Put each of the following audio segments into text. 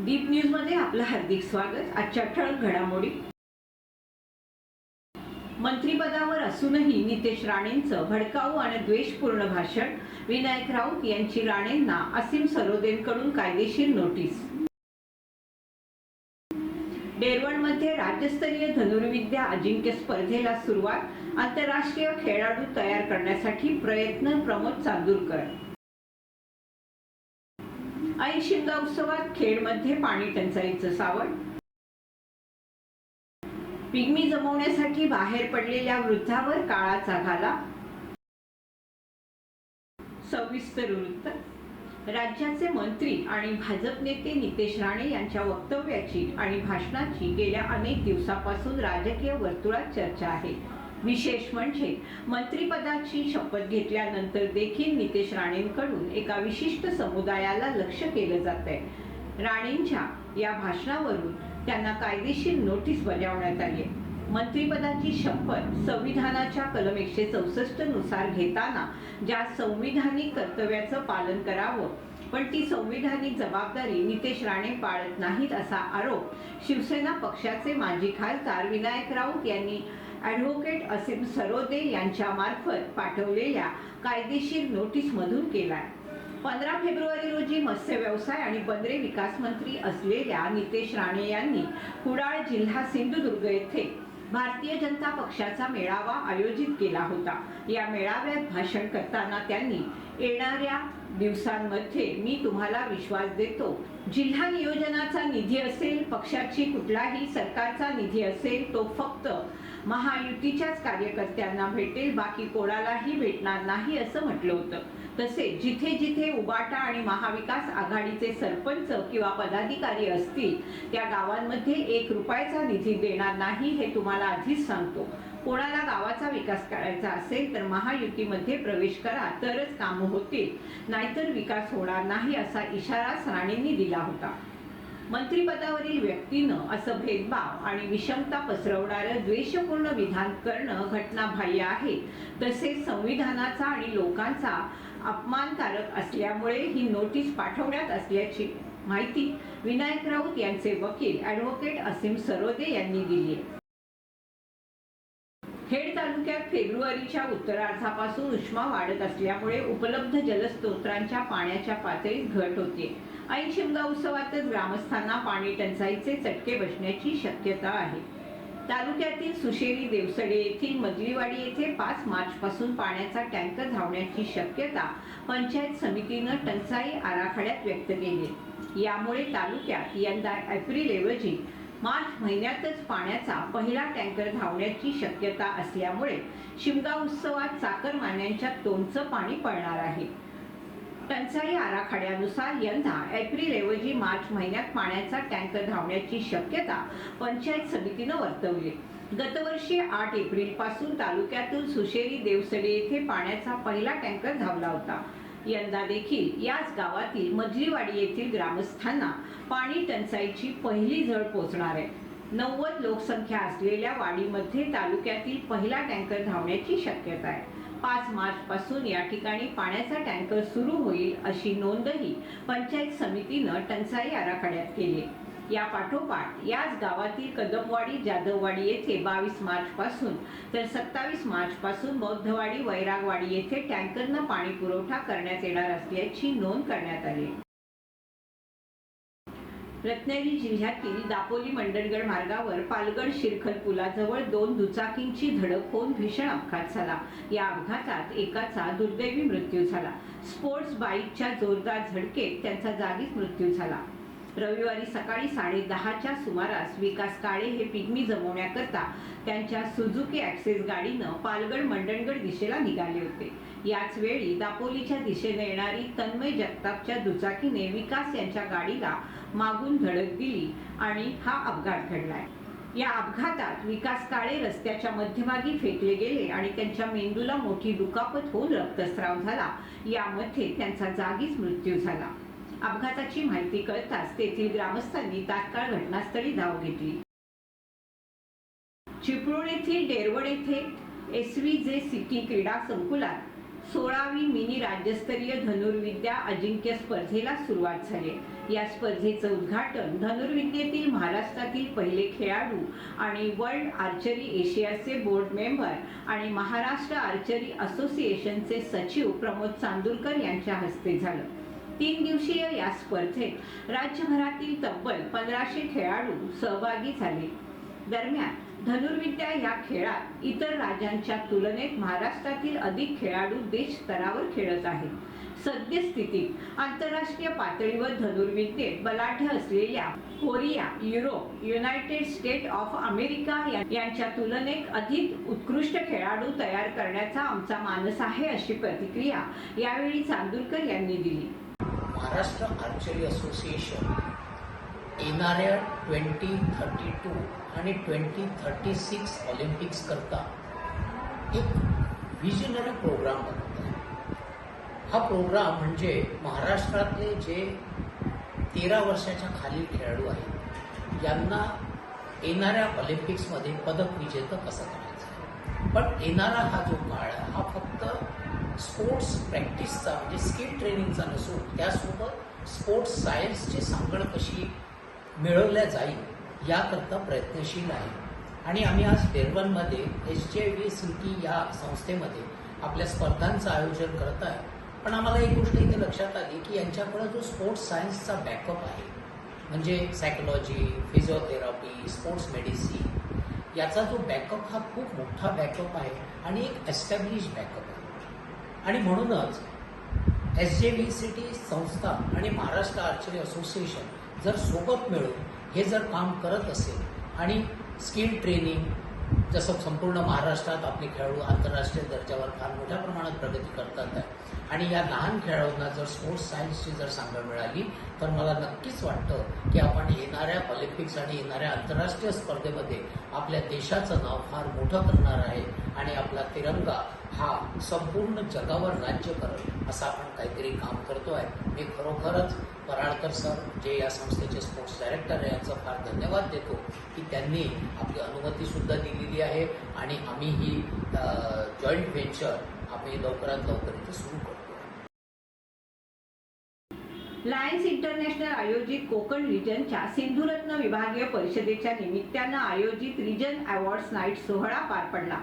Deep न्यूजमध्ये आपलं हार्दिक स्वागत. आजच्या ठळक घडामोडी. मंत्रीपदावर असूनही नितेश राणेंचं भडकाऊ आणि द्वेषपूर्ण भाषण. विनायक राऊत यांची राणेंना असीम सरोदेंकडून कायदेशीर नोटीस. डेरवणमध्ये राज्यस्तरीय धनुर्विद्या अजिंक्य स्पर्धेला सुरुवात. आंतरराष्ट्रीय खेळाडू तयार करण्यासाठी प्रयत्न प्रमोद चांदूरकर. ऐन शिमगा उत्सवात खेडमध्ये पाणी टंचाईचं सावट? पिगमी जमवण्यासाठी बाहेर पडलेल्या वृद्धावर काळाचा घाला सविस्तर वृत्त. राज्याचे मंत्री आणि भाजप नेते नितेश राणे यांच्या वक्तव्याची आणि भाषणाची गेल्या अनेक दिवसापासून राजकीय वर्तुळात चर्चा आहे. विशेष म्हणजे मंत्रिपदाची शपथ घेतल्यानंतर देखील नितेश राणेंकडून एका विशिष्ट समुदायाला लक्ष केलं जात आहे राणेंच्या या भाषणावरून त्यांना कायदेशीर नोटीस बजावण्यात आली आहे. मंत्रिपदाची शपथ संविधानाच्या कलम एकशे चौसष्टनुसार घेताना ज्या संविधानिक कर्तव्याचं पालन करावं पण ती संविधानिक जबाबदारी नितेश राणे पाळत नाहीत असा आरोप शिवसेना पक्षाचे माजी खासदार विनायक राऊत यांनी ॲडव्होकेट असीम सरोदे यांच्यामार्फत पाठवलेल्या कायदेशीर नोटीसमधून केलाय. पंधरा फेब्रुवारी रोजी मत्स्य व्यवसाय आणि बंदरे विकास मंत्री असलेल्या नितेश राणे यांनी कुडाळ जिल्हा सिंधुदुर्ग येथे भारतीय जनता पक्षाचा मेळावा आयोजित केला होता. या मेळाव्यात भाषण करताना त्यांनी येणाऱ्या दिवसांमध्ये मी तुम्हाला विश्वास देतो. जिल्हा नियोजनाचा निधी असेल पक्षाची कुठलाही सरकारचा निधी असेल तो फक्त महायुतीच्याच कार्यकर्त्यांना भेटेल बाकी कोणालाही भेटणार नाही असं म्हटलं होतं. तसेच जिथे जिथे उबाटा आणि महाविकास आघाडीचे सरपंच किंवा पदाधिकारी असतील त्या गावांमध्ये एक रुपयाचा निधी देणार नाही हे तुम्हाला आधीच सांगतो. कोणाला गावाचा विकास करायचा असेल तर महायुतीमध्ये प्रवेश करा तरच कामं होतील. नाहीतर विकास होणार नाही असा इशारा राणेंनी दिला होता. मंत्रिपदावरील व्यक्तीनं असं भेदभाव आणि विषमता पसरवणारं द्वेषपूर्ण विधान करणं घटनाबाह्य आहे. तसेच संविधानाचा आणि लोकांचा अपमानकारक असल्यामुळे ही नोटीस पाठवण्यात असल्याची माहिती विनायक राऊत यांचे वकील ॲडव्होकेट असीम सरोदे यांनी दिली आहे. तालुक्यात फेब्रुवारीच्या उत्तरार्धापासून उष्मा वाढत असल्यामुळे उपलब्ध जलस्त्रोतांच्या पाण्याच्या पातळीत घट होते. ऐन शिमगा उत्सवातच ग्रामस्थांना पाणी टंचाईचे चटके बसण्याची शक्यता आहे. तालुक्यातील सुशेरी देवसडे येथील मजलीवाडी येथे पाच मार्चपासून पाण्याचा टँकर धावण्याची शक्यता पंचायत समितीनं टंचाई आराखड्यात व्यक्त केली. यामुळे तालुक्यात यंदा एप्रिल ऐवजी मार्च महिन्यातच पाण्याचा पहिला टँकर धावण्याची शक्यता असल्यामुळे शिमगा उत्सवात चाकरमान्यांच्या तोंडचं पाणी पडणार आहे. टंचाई आराखड्यानुसार यंदा एप्रिल ऐवजी मार्च महिन्यात पाण्याचा टँकर धावण्याची शक्यता पंचायत समितीनं वर्तवली. गतवर्षी आठ एप्रिलपासून तालुक्यातून सुशेरी देवसडे येथे पाण्याचा पहिला टँकर धावला होता. यंदा देखील याच गावातील मजलीवाडी येथील ग्रामस्थांना पाणी टंचाईची पहिली झळ पोचणार आहे नव्वद लोकसंख्या असलेल्या वाडीमध्ये तालुक्यातील पहिला टँकर धावण्याची शक्यता आहे पाच मार्च पासून या ठिकाणी पाण्याचा टँकर सुरू होईल अशी नोंदही पंचायत समितीनं टंचाई आराखड्यात केली आहे. या पाठोपाठ याच गावातील कदमवाडी जाधववाडी येथे बावीस मार्च पासून तर सत्तावीस मार्च पासून बौद्धवाडी वैरागवाडी येथे टँकरनं पाणी पुरवठा करण्यात येणार असल्याची नोंद करण्यात आली. रत्नागिरी जिल्ह्यातील दापोली मंडणगड मार्गावर पालगड शिरखल पुलाजवळ दोन दुचाकींची धडक होऊन भीषण अपघात झाला. या अपघातात एकाचा दुर्दैवी मृत्यू झाला. स्पोर्ट्स बाईकच्या जोरदार झडकेत त्यांचा जागीच मृत्यू झाला. रविवारी सकाळी साडे दहाच्या सुमारास विकास काळे हे पिगमी जमवण्याकरता त्यांच्या सुझुकी ॲक्सेस गाडीनं पालगड मंडणगड दिशेला निघाले होते. याच वेळी दापोलीच्या दिशेने येणारी तन्मय जगतापच्या दुचाकीने विकास यांच्या गाडीला मागून धडक दिली आणि हा अपघात घडलाय. या अपघातात विकास काळे रस्त्याच्या मध्यभागी फेकले गेले आणि त्यांच्या मेंदूला मोठी दुखापत होऊन रक्तस्राव झाला. यामध्ये त्यांचा जागीच मृत्यू झाला. अपघाताची माहिती कळताच तेथील ग्रामस्थांनी तात्काळ घटनास्थळी धाव घेतली. चिपळूण येथील डेरवड येथे एस व्ही जे सिटी क्रीडा संकुलात सोळावी मिनी राज्यस्तरीय धनुर्विद्या अजिंक्य स्पर्धेला सुरुवात झाली. या स्पर्धेचं उद्घाटन धनुर्विद्येतील महाराष्ट्रातील पहिले खेळाडू आणि वर्ल्ड आर्चरी एशियाचे बोर्ड मेंबर आणि महाराष्ट्र आर्चरी असोसिएशनचे सचिव प्रमोद चांदूरकर यांच्या हस्ते झालं. तीन दिवसीय या स्पर्धेत राज्यभरातील तब्बल पंधराशे खेळाडू सहभागी झाले. दरम्यान धनुर्विद्या या खेळात इतर राज्यांच्या तुलनेत महाराष्ट्रातील अधिक खेळाडू देश स्तरावर खेळत आहेत. सद्यस्थितीत आंतरराष्ट्रीय पातळीवर धनुर्विद्येत बलाढ्य असलेल्या Korea Europe United State of America यांच्या तुलनेत अधिक उत्कृष्ट खेळाडू तयार करण्याचा आमचा मानस आहे अशी प्रतिक्रिया यावेळी चांदूरकर यांनी दिली. महाराष्ट्र आर्चरी असोसिएशन येणाऱ्या ट्वेंटी थर्टी टू आणि ट्वेंटी थर्टी सिक्स ऑलिम्पिक्स करता एक विजनरी प्रोग्राम बनवत आहे हा प्रोग्राम म्हणजे महाराष्ट्रातले जे तेरा वर्षाच्या खालील खेळाडू आहेत यांना येणाऱ्या ऑलिम्पिक्समध्ये पदक विजेतं कसं करायचं? पण येणारा हा जो काळ आहे हा फक्त स्पोर्ट्स प्रॅक्टिसचा म्हणजे स्किल ट्रेनिंगचा नसून त्यासोबत स्पोर्ट्स सायन्सची सांगड कशी मिळवल्या जाईल याकरता प्रयत्नशील आहे. आणि आम्ही आज डेरबनमध्ये S J V C T या संस्थेमध्ये आपल्या स्पर्धांचं आयोजन करत आहे. पण आम्हाला एक गोष्ट इथे लक्षात आली की यांच्याकडे जो स्पोर्ट्स सायन्सचा बॅकअप आहे म्हणजे सायकोलॉजी फिजिओथेरपी स्पोर्ट्स मेडिसिन याचा जो बॅकअप हा खूप मोठा बॅकअप आहे आणि एक एस्टॅब्लिश बॅकअप आहे. आणि म्हणूनच S J V C T संस्था आणि महाराष्ट्र आर्चरी असोसिएशन जर सोबत मिळून हे जर काम करत असेल आणि स्किल ट्रेनिंग जसं संपूर्ण महाराष्ट्रात आपले खेळाडू आंतरराष्ट्रीय दर्जावर फार मोठ्या प्रमाणात प्रगती करतात आहे आणि या लहान खेळाडूंना जर स्पोर्ट्स सायन्सची जर सांगड मिळाली तर मला नक्कीच वाटतं की आपण येणाऱ्या ऑलिम्पिक्स आणि येणाऱ्या आंतरराष्ट्रीय स्पर्धेमध्ये आपल्या देशाचं नाव फार मोठं करणार आहे आणि आपला तिरंगा हा संपूर्ण जगावर राज्य करेल असं आपण काहीतरी काम करतो आहे मी खरोखरच पराळकर सर जे या संस्थेचे स्पोर्ट्स डायरेक्टर आहे यांचा फार धन्यवाद देतो की त्यांनी आपली अनुमतीसुद्धा दिलेली आहे आणि आम्ही ही जॉईंट व्हेंचर आम्ही लवकरात लवकर इथे सुरू करतो. लायन्स इंटरनॅशनल आयोजित कोकण रिजनच्या सिंधुरत्न विभागीय परिषदेच्या निमित्तानं आयोजित रिजन अवॉर्ड्स नाईट सोहळा पार पडला.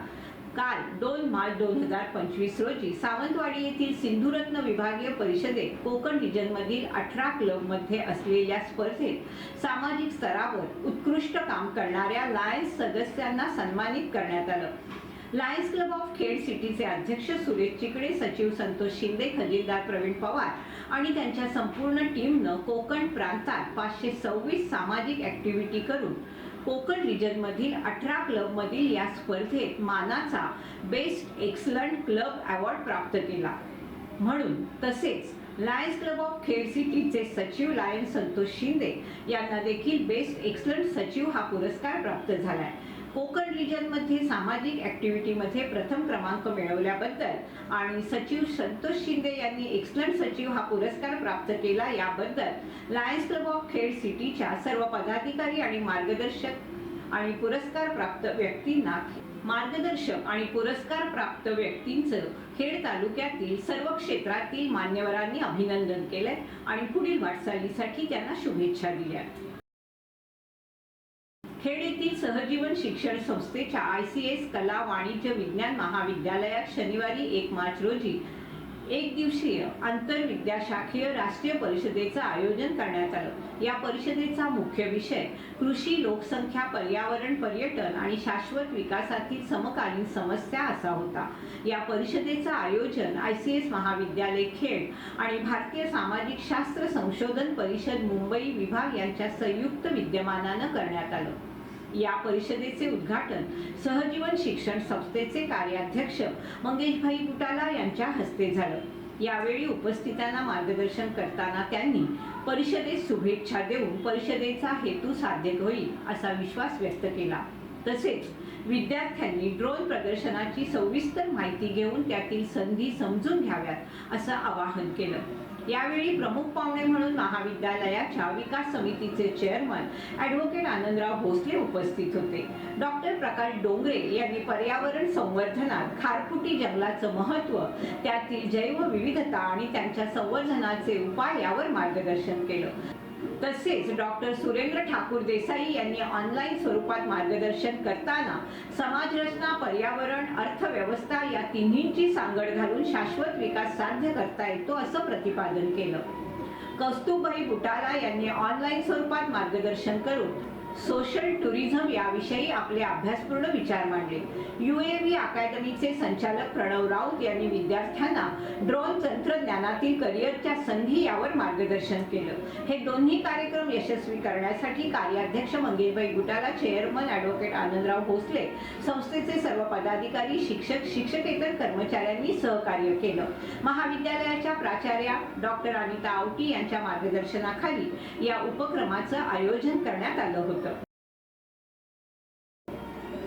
काल दोन मार्च दोन हजार पंचवीस रोजी सावंतवाडी येथील सिंधुरत्न विभागीय परिषदेत कोकण रिजनमधील अठरा क्लबमध्ये असलेल्या स्पर्धेत सामाजिक स्तरावर उत्कृष्ट काम करणाऱ्या लायन्स सदस्यांना सन्मानित करण्यात आलं. लायन्स क्लब ऑफ खेड सिटीचे अध्यक्ष सुरेश चिकडे सचिव संतोष शिंदे खजिनदार प्रवीण पवार आणि त्यांच्या संपूर्ण टीमनं कोकण प्रांतात पाचशे सव्वीस सामाजिक ऍक्टिव्हिटी करून कोकण रिजनमधील अठरा क्लबमधील या स्पर्धेत मानाचा बेस्ट एक्सलंट क्लब अवॉर्ड प्राप्त केला. म्हणून तसेच लायन्स क्लब ऑफ खेड सिटीचे सचिव लायन संतोष शिंदे यांना देखील बेस्ट एक्सलंट सचिव हा पुरस्कार प्राप्त झाला आहे कोकण रिजनमध्ये सामाजिक ॲक्टिव्हिटीमध्ये प्रथम क्रमांक मिळवल्याबद्दल आणि सचिव संतोष शिंदे यांनी एक्सलंट सचिव हा पुरस्कार प्राप्त केला याबद्दल लायन्स क्लब ऑफ खेड सिटीच्या सर्व पदाधिकारी आणि मार्गदर्शक आणि पुरस्कार प्राप्त व्यक्तींना मार्गदर्शक आणि पुरस्कार प्राप्त व्यक्तींचं खेड तालुक्यातील सर्व क्षेत्रातील मान्यवरांनी अभिनंदन केलंय आणि पुढील वाटचालीसाठी त्यांना शुभेच्छा दिल्या खेड येथील सहजीवन शिक्षण संस्थेच्या आय सी एस कला वाणिज्य विज्ञान महाविद्यालयात शनिवारी एक मार्च रोजी एक दिवसीय आंतरविद्याशाखीय राष्ट्रीय परिषदेचं आयोजन करण्यात आलं. या परिषदेचा मुख्य विषय कृषी लोकसंख्या पर्यावरण पर्यटन आणि शाश्वत विकासातील समकालीन समस्या असा होता. या परिषदेचं आयोजन आय सी एस महाविद्यालय खेड आणि भारतीय सामाजिक शास्त्र संशोधन परिषद मुंबई विभाग यांच्या संयुक्त विद्यमानानं करण्यात आलं. या परिषदेचे उद्घाटन सहजीवन शिक्षण संस्थेचे कार्याध्यक्ष मंगेशभाई कुटाला यांच्या हस्ते झालं. यावेळी उपस्थितांना मार्गदर्शन करताना त्यांनी परिषदेस शुभेच्छा देऊन परिषदेचा हेतू साध्य होईल असा विश्वास व्यक्त केला. तसेच विद्यार्थ्यांनी ड्रोन प्रदर्शनाची सविस्तर माहिती घेऊन त्यातील संधी समजून घ्याव्यात असं आवाहन केलं. यावेळी प्रमुख पाहुणे म्हणून महाविद्यालयाच्या विकास समितीचे चेअरमन ॲडव्होकेट आनंदराव भोसले उपस्थित होते. डॉक्टर प्रकाश डोंगरे यांनी पर्यावरण संवर्धनात खारफुटी जंगलाचं महत्त्व त्यातील जैवविविधता आणि त्यांच्या संवर्धनाचे उपाय यावर मार्गदर्शन केलं. तसेच डॉक्टर सुरेंद्र ठाकूर देसाई यांनी ऑनलाईन स्वरूपात मार्गदर्शन करताना समाजरचना पर्यावरण अर्थव्यवस्था या तिन्हींची सांगड घालून शाश्वत विकास साध्य करता येतो असं प्रतिपादन केलं. कौस्तुभभाई बुटारा यांनी ऑनलाईन स्वरूपात मार्गदर्शन करून सोशल टुरिझम याविषयी आपले अभ्यासपूर्ण विचार मांडले. यू ए व्ही अकॅडमीचे संचालक प्रणव राऊत यांनी विद्यार्थ्यांना ड्रोन तंत्रज्ञानातील करिअरच्या संधी यावर मार्गदर्शन केलं. हे दोन्ही कार्यक्रम यशस्वी करण्यासाठी कार्याध्यक्ष मंगेशभाई गुटाला चेअरमन ॲडव्होकेट आनंदराव भोसले संस्थेचे सर्व पदाधिकारी शिक्षक शिक्षकेतर कर्मचाऱ्यांनी सहकार्य केलं. महाविद्यालयाच्या प्राचार्या डॉक्टर अनिता आवटी यांच्या मार्गदर्शनाखाली या उपक्रमाचं आयोजन करण्यात आलं होतं.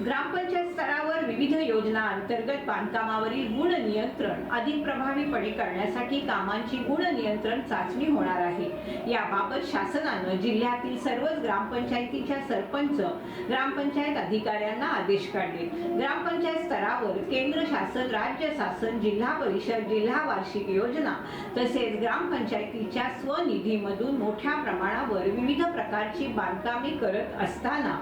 ग्रामपंचायत स्तरावर विविध योजना अंतर्गत बांधकामावरील गुण नियंत्रण अधिक प्रभावीपणे करण्यासाठी कामांची गुण नियंत्रण चाचणी होणार आहे. याबाबत शासनानं जिल्ह्यातील सर्वच ग्रामपंचायतीच्या सरपंच ग्रामपंचायत अधिकाऱ्यांना आदेश काढले. ग्रामपंचायत स्तरावर केंद्र शासन राज्य शासन जिल्हा परिषद जिल्हा वार्षिक योजना तसेच ग्रामपंचायतीच्या स्वनिधीमधून मोठ्या प्रमाणावर विविध प्रकारची बांधकामे करत असताना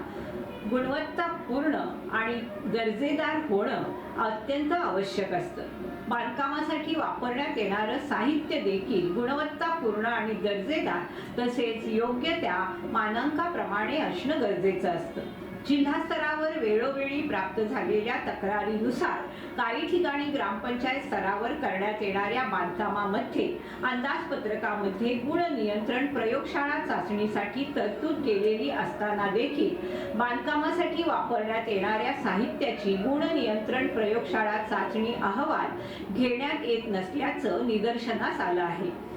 गुणवत्तापूर्ण आणि दर्जेदार होणं अत्यंत आवश्यक असतं. बांधकामासाठी वापरण्यात येणारं साहित्य देखील गुणवत्तापूर्ण आणि दर्जेदार तसेच योग्य त्या मानांकाप्रमाणे असणं गरजेचं असतं. जिल्हा स्तरावर वेळोवेळी प्राप्त झालेल्या तक्रारीनुसार काही ठिकाणी ग्रामपंचायत स्तरावर करण्यात येणाऱ्या बांधकामामध्ये अंदाजपत्रकामध्ये गुण नियंत्रण प्रयोगशाळा चाचणीसाठी तरतूद केलेली असताना देखील बांधकामासाठी वापरण्यात येणाऱ्या साहित्याची गुण नियंत्रण प्रयोगशाळा चाचणी अहवाल घेण्यात येत नसल्याचं निदर्शनास आलं आहे.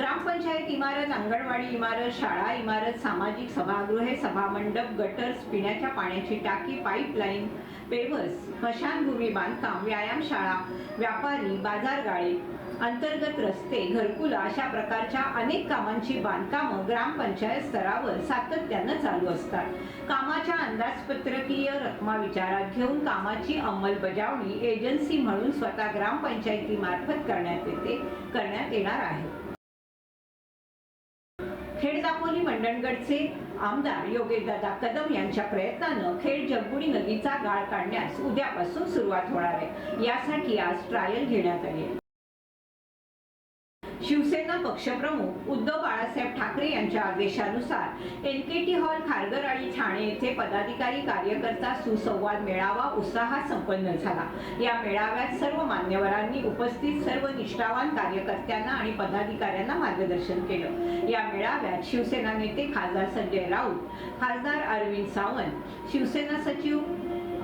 ग्रामपंचायत इमारत अंगणवाडी इमारत शाळा इमारत सामाजिक सभागृहे सभामंडप गटर्स पिण्याच्या पाण्याची टाकी पाईपलाईन पेवर्स स्मशानभूमी बांधकाम व्यायामशाळा व्यापारी बाजारगाळे अंतर्गत रस्ते घरकुला अशा प्रकारच्या अनेक कामांची बांधकामं ग्रामपंचायत स्तरावर सातत्यानं चालू असतात. कामाच्या अंदाजपत्रकीय रकमा विचारात घेऊन कामाची अंमलबजावणी एजन्सी म्हणून स्वतः ग्रामपंचायतीमार्फत करण्यात येते करण्यात येणार आहे खेड दापोली आमदार योगेशदादा कदम यांच्या प्रयत्नानं खेड जगबुडी नदीचा गाळ काढण्यास उद्यापासून सुरुवात होणार आहे. यासाठी आज ट्रायल घेण्यात आली आहे. शिवसेना पक्षप्रमुख उद्धव बाळासाहेब ठाकरे यांच्या आदेशानुसार L K T hall Kharghar आणि ठाणे येथे पदाधिकारी कार्यकर्ता सुसंवाद मेळावा उत्साहात संपन्न झाला. या मेळाव्यात सर्व मान्यवरांनी उपस्थित सर्व निष्ठावान कार्यकर्त्यांना आणि पदाधिकाऱ्यांना मार्गदर्शन केलं. या मेळाव्यात शिवसेना नेते खासदार संजय राऊत खासदार अरविंद सावंत शिवसेना सचिव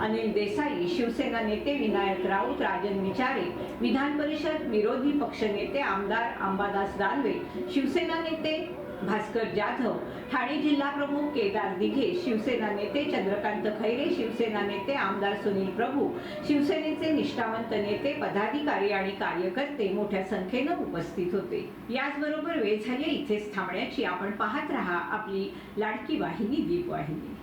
अनिल देसाई शिवसेना नेते विनायक राऊत राजन विचारे विधान परिषद विरोधी पक्षनेते आमदार अंबादास दानवे शिवसेना नेते भास्कर जाधव ठाणे जिल्हा प्रमुख केदार दिघे शिवसेना नेते चंद्रकांत खैरे शिवसेना नेते आमदार सुनील प्रभू शिवसेनेचे निष्ठावंत नेते पदाधिकारी आणि कार्यकर्ते मोठ्या संख्येनं उपस्थित होते. याचबरोबर वेळ झाली इथेच थांबण्याची. आपण पाहत रहा आपली लाडकी वाहिनी दीप वाहिनी